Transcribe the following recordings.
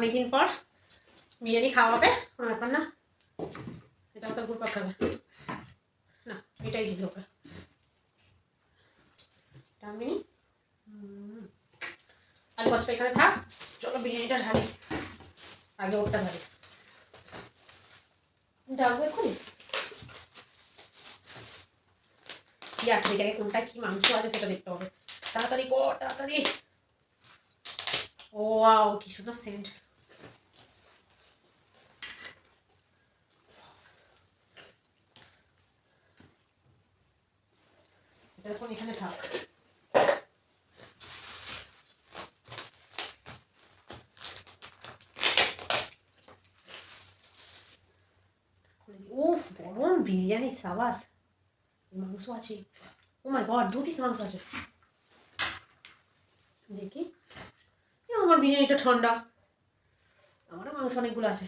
অনেকদিন পর বিরিয়ানি খাওয়া হবে, কোনো ব্যাপার না। এটাও তো গুড় পাকাবে না, এটাই হবে টামিনি আলু এখানে থাক। চলো বিরিয়ানিটা ঢালি। আগে ওটা ঢালি। ডালবো এক্ষুনি? কি আছে এখানে কোনটা কি মাংস আছে সেটা দেখতে হবে। তাড়াতাড়ি কর, তাড়াতাড়ি। ও কি সুন্দর সেন্ট এখন এখানে থাক। উফ, গরম বিরিয়ানি সাবাস। মাংস আছে। ও মাই গড, দু পিস মাংস আছে। দেখি। আমার বিরিয়ানিটা ঠান্ডা। আমারও মাংস অনেকগুলো আছে।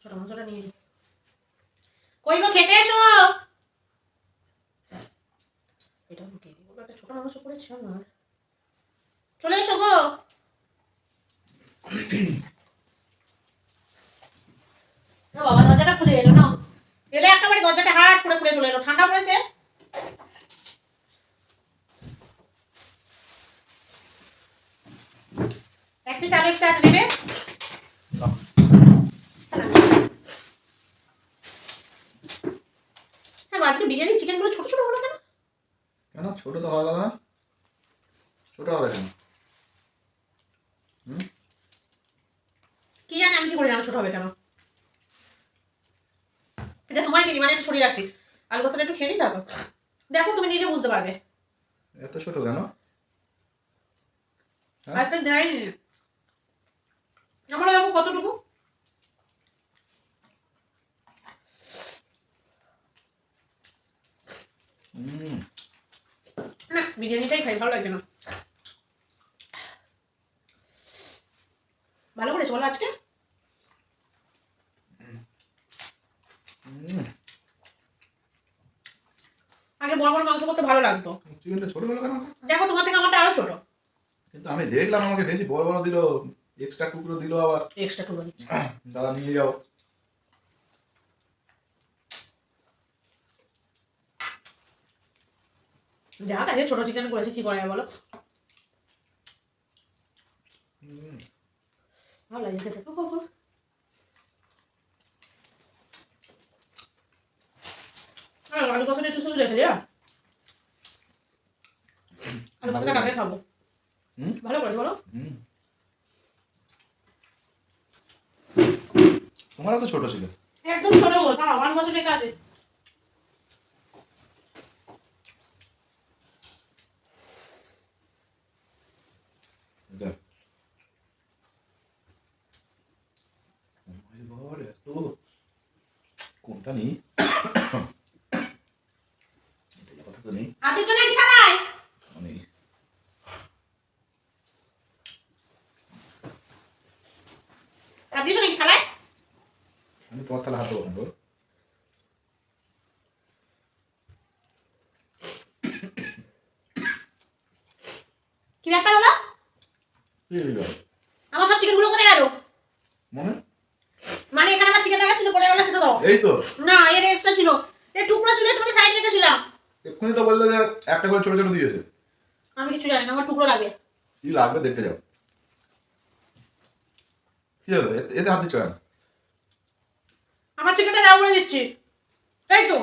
ছোট মাংসটা নিয়ে কই গো, খেতে এসো? এটা লুকিয়ে দিব। একটা ছোট মাংস করেছি আমার। চলে এসো গো। বাবা দরজাটা খুলে এলো না। এলে একেবারে দরজাটা হাট করে খুলে চলে এলো। ঠান্ডা পড়েছে? এক পিস আলু এক্সট্রা আছে নেবে? হ্যাঁ আজকে বিরিয়ানি চিকেনগুলো ছোট ছোট হলো কেন? কেন? ছোট তো হওয়ার কথা না। ছোট হবে কেন? হুম? কি জানি আমি কি করে জানো ছোট হবে কেন? এটা তোমায় দিদি মানে সরিয়ে রাখছি আলু কষাটা একটু খেয়ে নিই তারপর। দেখো তুমি নিজে বুঝতে পারবে। এত ছোট কেন? হ্যাঁ? আজকে দেয়নি আমরা দেখো কতটুকু? হুম। না বিরিয়ানিটাই খাই ভালো লাগছে না। ভালো করেছ বলো আজকে? আগে বড় বড় মাংস করতে ভালো লাগতো। চিকেনটা ছোট হলো কেন? দেখো তোমার থেকে আমারটা আরও ছোট। কিন্তু আমি দেখলাম আমাকে বেশি বড় বড় দিল এক্সট্রা টুকরো দিল আবার। এক্সট্রা টুকরো দিচ্ছি। দাদা নিয়ে যাও। যা আজকে ছোট চিকেন করেছি কি করা যায় বলো? ভালো লাগে খেতে আলু কষাটা একটু শুধু রেখে দিয়া আলু কষাটা কালকে খাব। ভালো করেছে বলো? তোমারও তো ছোট ছিল। একদম ছোট বল কারণ ওয়ান বছর লেখা আছে। কোনটা নেই? এটা কথা তো থানায় থানায় আমি তোমার তাহলে হাতে বলব কি ব্যাপার হলো? আমার সব চিকেনগুলো কোথায় গেল মনে মানে এখানে আমার চিকেন রাখা ছিল পড়ে গেল সেটা দাও এই তো? না এর এক্সট্রা ছিল। এর টুকরো ছিল একটু সাইড রেখেছিলাম এক্ষুনি তো বললে যে একটা করে ছোট ছোট দিয়েছে। আমি কিছু জানি না আমার টুকরো লাগে। কি লাগবে দেখতে যাও। কি হলো? এতে- হাত দিচ্ছ আমার চিকেনটা দাও বলে দিচ্ছি। তাই তো।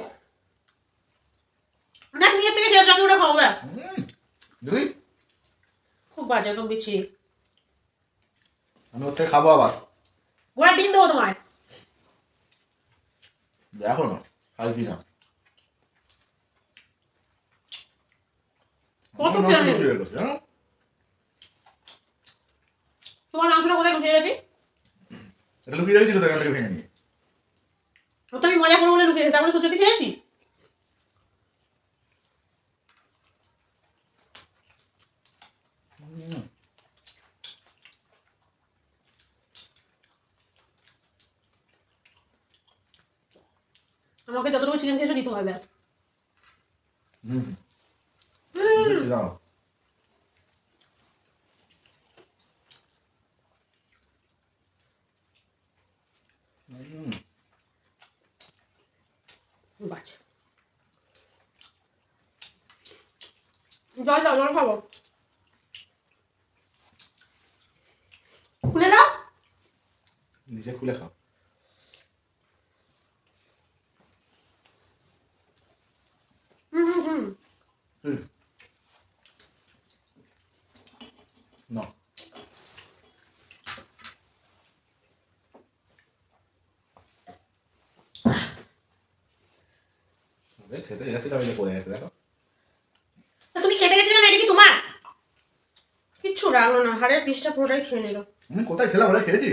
না তুমি এর থেকে খেয়েছো আমি ওটা খাব ব্যাস। দুই খুব বাজে একদম বিচ্ছিরি। আমি ওর থেকে খাব আবার। গোড়া ডিম দেবো তোমায়। দেখো না কি না কত জানো? তোমার মাংসটা কোথায় ঢুকিয়ে গেছি? এটা লুকিয়ে রেখেছিল তো এখান ভেঙে নিয়ে। ও তো আমি মজা বলে তারপরে সত্যি খেয়েছি? হুম, আমাকে যতটুকু চিকেন খেয়েছো দিতে হবে আজ জল দাও জল খাব। খুলে দাও। নিজে খুলে খাও। খেতে গেছিলাম এই পড়ে গেছে দেখো। তুমি খেতে গেছিলে না এটা কি তোমার? কিচ্ছু রাখল না হাড়ের পিসটা পুরোটাই খেয়ে নিল। হুম কোথায় খেলাম ওরা খেয়েছি?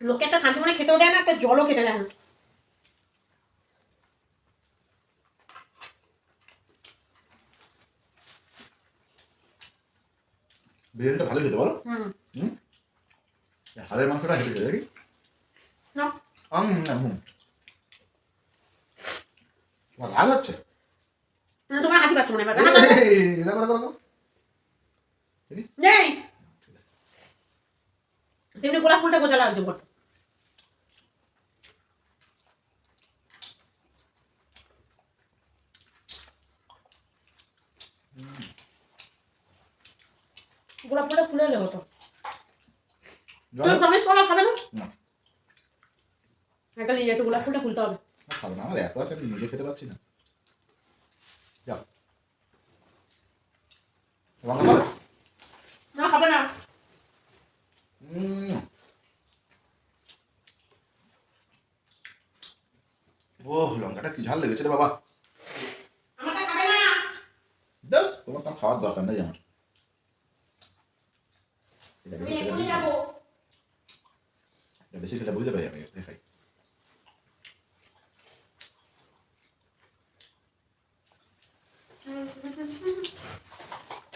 লোকে একটা শান্তি মনে খেতেও দেয় না একটা জলও খেতে দেয় না। বিরিয়ানিটা ভালো খেতে বলো। হুম? হাড়ের মাংসটা হেঁটে খেতে দেখি না আম, হুম তোমার রাগ হচ্ছে তোমার হাসি পাচ্ছে মনে এবার। নেই তেমনি ফুলটা গোছা লাগছে গোলাপ ফুলটা ফুলে হতো তুমি প্রমিস করো খাবে না? না। একটা নিয়ে একটু গোলাপ ফুলটা খুলতে হবে। না, না আমার এত আছে আমি নিজে খেতে পারছি না। যাও। না খাবে না। উম। লঙ্কাটা কি ঝাল লেগেছে রে বাবা। তোমার খাওয়ার দরকার নেই আমার। বেশি খেলে বুঝতে পারি। আমি এটা খাই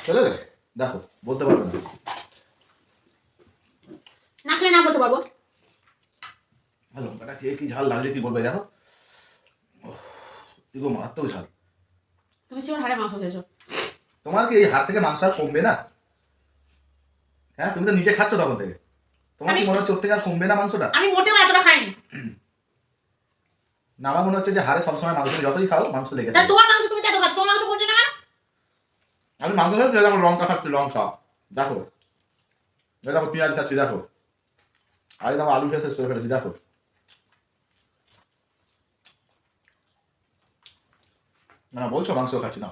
চলে রে দেখো বলতে পারবে না না খেলে না বলতে পারব লঙ্কাটা খেয়ে কি ঝাল লাগছে কি বলবে দেখো গো মারাত্মক ঝাল তুমি হাড়ে মাংস খেয়েছো তোমার কি এই হাড় থেকে মাংস আর কমবে না হ্যাঁ তুমি তো নিজে খাচ্ছ তখন থেকে তোমার কি মনে হচ্ছে ওর থেকে আর কমবে না মাংসটা? আমি মোটেও এতটা খাইনি। না আমার মনে হচ্ছে যে হাড়ে সবসময় মাংস যতই খাও মাংস লেগে থাকে তোমার মাংস তুমি এত খাচ্ছ তোমার মাংস বলছো না কেন? আমি মাংস খাচ্ছি দেখো লঙ্কা খাচ্ছি লঙ্কা দেখো। দেখো পেঁয়াজ খাচ্ছি দেখো। দেখো আলু খেয়ে শেষ করে ফেলেছি দেখো। না বলছো মাংস খাচ্ছি না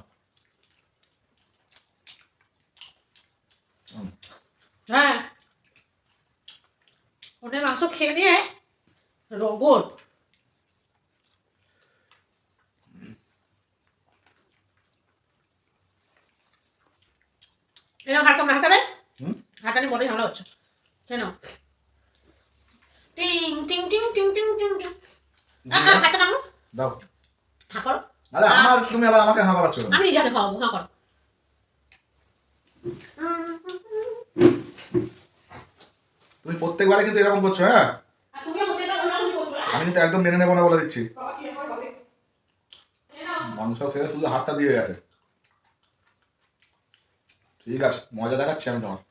হ্যাঁ। ওটাই মাংস খেয়ে নিয়ে রগর এরকম হাঁটাবে ঝামেলা হচ্ছে কেন টিং টিং টিং টিং টিং টিং টিং হাতে নামো দাও করো আরে আমার তুমি আবার আমাকে হাঁ করাচ্ছ আমি নিজে হাতে খাওয়াবো করো তুমি প্রত্যেকবারে কিন্তু এরকম করছ হ্যাঁ? হ্যাঁ? আমি কিন্তু একদম মেনে নেব না বলে দিচ্ছি। মাংস খেয়ে শুধু হাতটা দিয়ে গেছে। ঠিক আছে মজা দেখাচ্ছি আমি তোমার।